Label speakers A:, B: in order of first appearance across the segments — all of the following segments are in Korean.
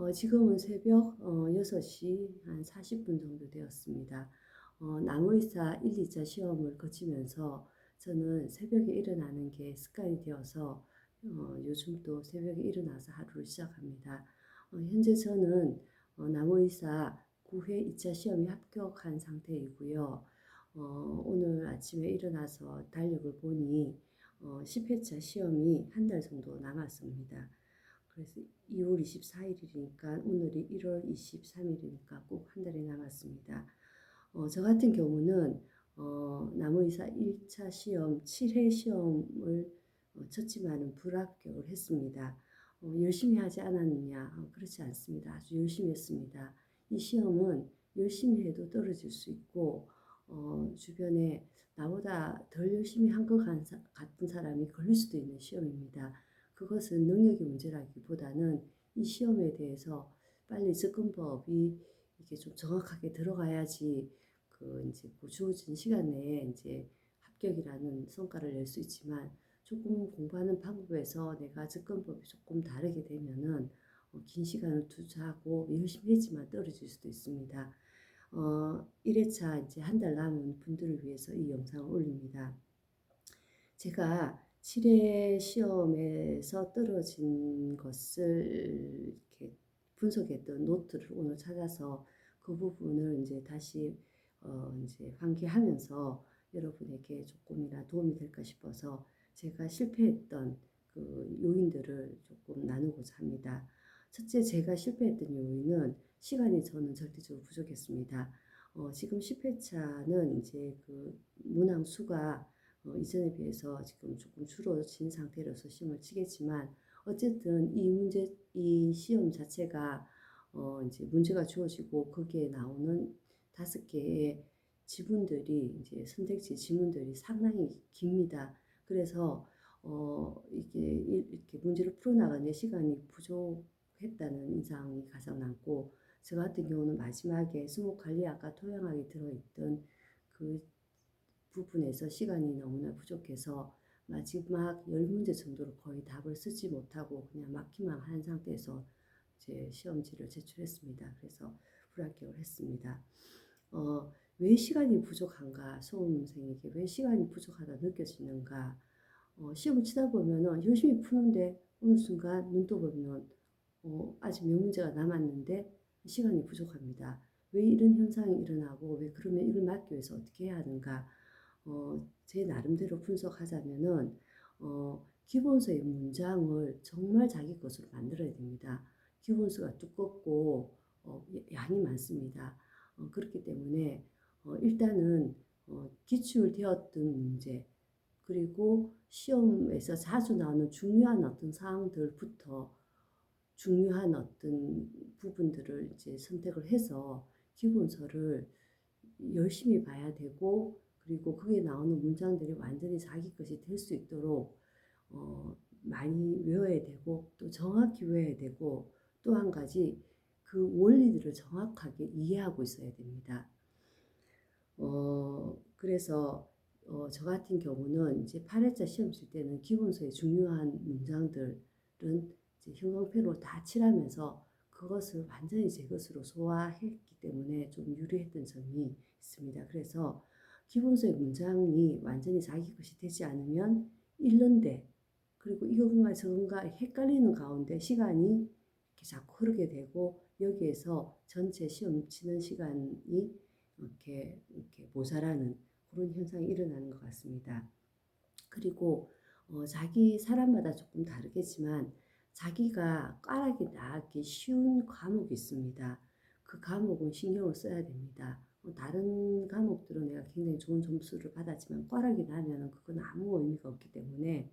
A: 어, 지금은 새벽 어, 6시 한 40분 정도 되었습니다. 어, 나무의사 1, 2차 시험을 거치면서 저는 새벽에 일어나는 게 습관이 되어서 어, 요즘 또 새벽에 일어나서 하루를 시작합니다. 어, 현재 저는 어, 나무의사 9회 2차 시험에 합격한 상태이고요. 어, 오늘 아침에 일어나서 달력을 보니 어, 10회차 시험이 한 달 정도 남았습니다. 그래서 2월 24일이니까 오늘이 1월 23일이니까 꼭 한 달이 남았습니다. 어, 저 같은 경우는 어, 나무의사 1차 시험 7회 시험을 어, 쳤지만은 불합격을 했습니다. 어, 열심히 하지 않았느냐? 어, 그렇지 않습니다. 아주 열심히 했습니다. 이 시험은 열심히 해도 떨어질 수 있고 어, 주변에 나보다 덜 열심히 한 것 같은 사람이 걸릴 수도 있는 시험입니다. 그것은 능력의 문제라기보다는 이 시험에 대해서 빨리 접근법이 이게 좀 정확하게 들어가야지 그 이제 그 주어진 시간 내에 이제 합격이라는 성과를 낼 수 있지만 조금 공부하는 방법에서 내가 접근법이 조금 다르게 되면은 어, 긴 시간을 투자하고 열심히 했지만 떨어질 수도 있습니다. 어, 1회차 이제 한 달 남은 분들을 위해서 이 영상을 올립니다. 제가 7회 시험에서 떨어진 것을 이렇게 분석했던 노트를 오늘 찾아서 그 부분을 이제 다시 어 이제 환기하면서 여러분에게 조금이나 도움이 될까 싶어서 제가 실패했던 그 요인들을 조금 나누고자 합니다. 첫째, 제가 실패했던 요인은 시간이 저는 절대적으로 부족했습니다. 어, 지금 10회차는 이제 그 문항 수가 어, 이전에 비해서 지금 조금 줄어진 상태로서 시험을 치겠지만 어쨌든 이 문제 이 시험 자체가 어, 이제 문제가 주어지고 거기에 나오는 다섯 개의 지문들이 이제 선택지 지문들이 상당히 깁니다. 그래서 어, 이게 이렇게 문제를 풀어나가는 시간이 부족했다는 인상이 가장 남고 저 같은 경우는 마지막에 수목관리학과 토양학이 들어있던 그 부분에서 시간이 너무나 부족해서 마지막 열 문제 정도로 거의 답을 쓰지 못하고 그냥 막히만 한 상태에서 제 시험지를 제출했습니다. 그래서 불합격을 했습니다. 어, 왜 시간이 부족한가? 수험생에게 왜 시간이 부족하다 느껴지는가? 어, 시험을 치다 보면은 열심히 푸는데 어느 순간 눈 떠보면 어, 아직 몇 문제가 남았는데 시간이 부족합니다. 왜 이런 현상이 일어나고 왜 그러면 이걸 막기 위해서 어떻게 해야 하는가? 어, 제 나름대로 분석하자면은 어, 기본서의 문장을 정말 자기 것으로 만들어야 됩니다. 기본서가 두껍고 어, 양이 많습니다. 어, 그렇기 때문에 어, 일단은 어, 기출 되었던 문제 그리고 시험에서 자주 나오는 중요한 어떤 사항들부터 중요한 어떤 부분들을 이제 선택을 해서 기본서를 열심히 봐야 되고 그리고 거기에 나오는 문장들이 완전히 자기 것이 될 수 있도록 어, 많이 외워야 되고 또 정확히 외워야 되고 또 한 가지 그 원리들을 정확하게 이해하고 있어야 됩니다. 어, 그래서 어, 저 같은 경우는 이제 8회차 시험 칠 때는 기본서의 중요한 문장들은 이제 형광펜으로 다 칠하면서 그것을 완전히 제 것으로 소화했기 때문에 좀 유리했던 점이 있습니다. 그래서 기본서의 문장이 완전히 자기 것이 되지 않으면 읽는데 그리고 이건가 저건가 헷갈리는 가운데 시간이 이렇게 자꾸 흐르게 되고 여기에서 전체 시험 치는 시간이 이렇게 이렇게 모자라는 그런 현상이 일어나는 것 같습니다. 그리고 어, 자기 사람마다 조금 다르겠지만 자기가 까락이 나기 쉬운 과목이 있습니다. 그 과목은 신경을 써야 됩니다. 뭐 다른 과목들은 내가 굉장히 좋은 점수를 받았지만 꽈락이 나면 그건 아무 의미가 없기 때문에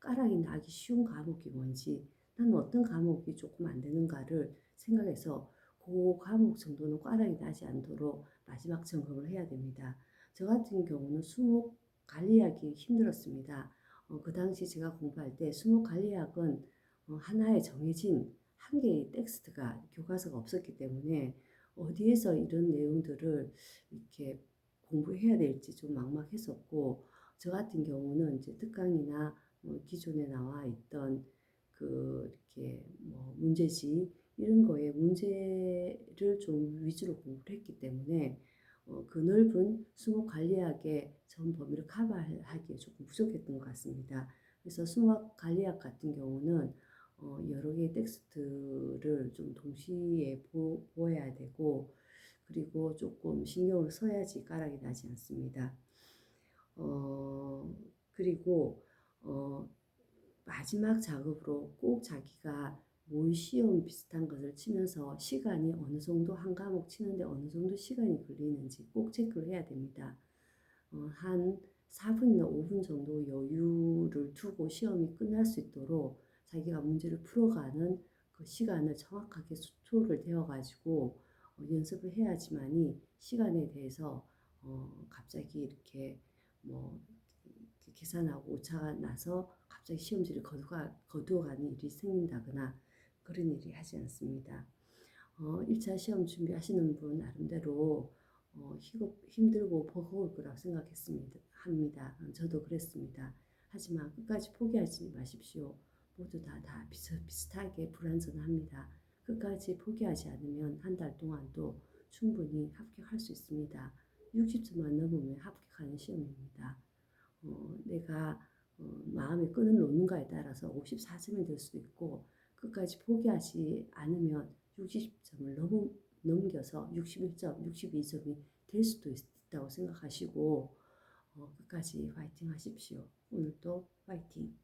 A: 꽈락이 나기 쉬운 과목이 뭔지 나는 어떤 과목이 조금 안 되는가를 생각해서 그 과목 정도는 꽈락이 나지 않도록 마지막 점검을 해야 됩니다. 저 같은 경우는 수목 관리하기 힘들었습니다. 어, 그 당시 제가 공부할 때 수목 관리학은 어, 하나의 정해진 한 개의 텍스트가 교과서가 없었기 때문에 어디에서 이런 내용들을 이렇게 공부해야 될지 좀 막막했었고 저 같은 경우는 이제 특강이나 뭐 기존에 나와 있던 그 이렇게 뭐 문제지 이런 거에 문제를 좀 위주로 공부를 했기 때문에 어, 그 넓은 수목 관리학의 전 범위를 커버하기에 조금 부족했던 것 같습니다. 그래서 수목 관리학 같은 경우는 어, 여러 개의 텍스트를 좀 동시에 보, 보아야 되고 그리고 조금 신경을 써야지 까락이 나지 않습니다. 어, 그리고 어, 마지막 작업으로 꼭 자기가 모의 시험 비슷한 것을 치면서 시간이 어느 정도 한 과목 치는데 어느 정도 시간이 걸리는지 꼭 체크를 해야 됩니다. 어, 한 4분이나 5분 정도 여유를 두고 시험이 끝날 수 있도록 자기가 문제를 풀어가는 그 시간을 정확하게 수초를 되어가지고 어, 연습을 해야지만이 시간에 대해서 어, 갑자기 이렇게 뭐 계산하고 오차가 나서 갑자기 시험지를 거두가, 거두어가는 일이 생긴다거나 그런 일이 하지 않습니다. 어, 1차 시험 준비하시는 분 나름대로 어, 힘들고 버거울 거라고 생각했습니다. 합니다. 어, 저도 그랬습니다. 하지만 끝까지 포기하지 마십시오. 모두 다, 다 비슷, 비슷하게 불완전합니다. 끝까지 포기하지 않으면 한 달 동안도 충분히 합격할 수 있습니다. 60점만 넘으면 합격하는 시험입니다. 어, 내가 어, 마음의 끈을 놓는가에 따라서 54점이 될 수도 있고 끝까지 포기하지 않으면 60점을 넘, 넘겨서 61점, 62점이 될 수도 있다고 생각하시고 어, 끝까지 화이팅 하십시오. 오늘도 화이팅!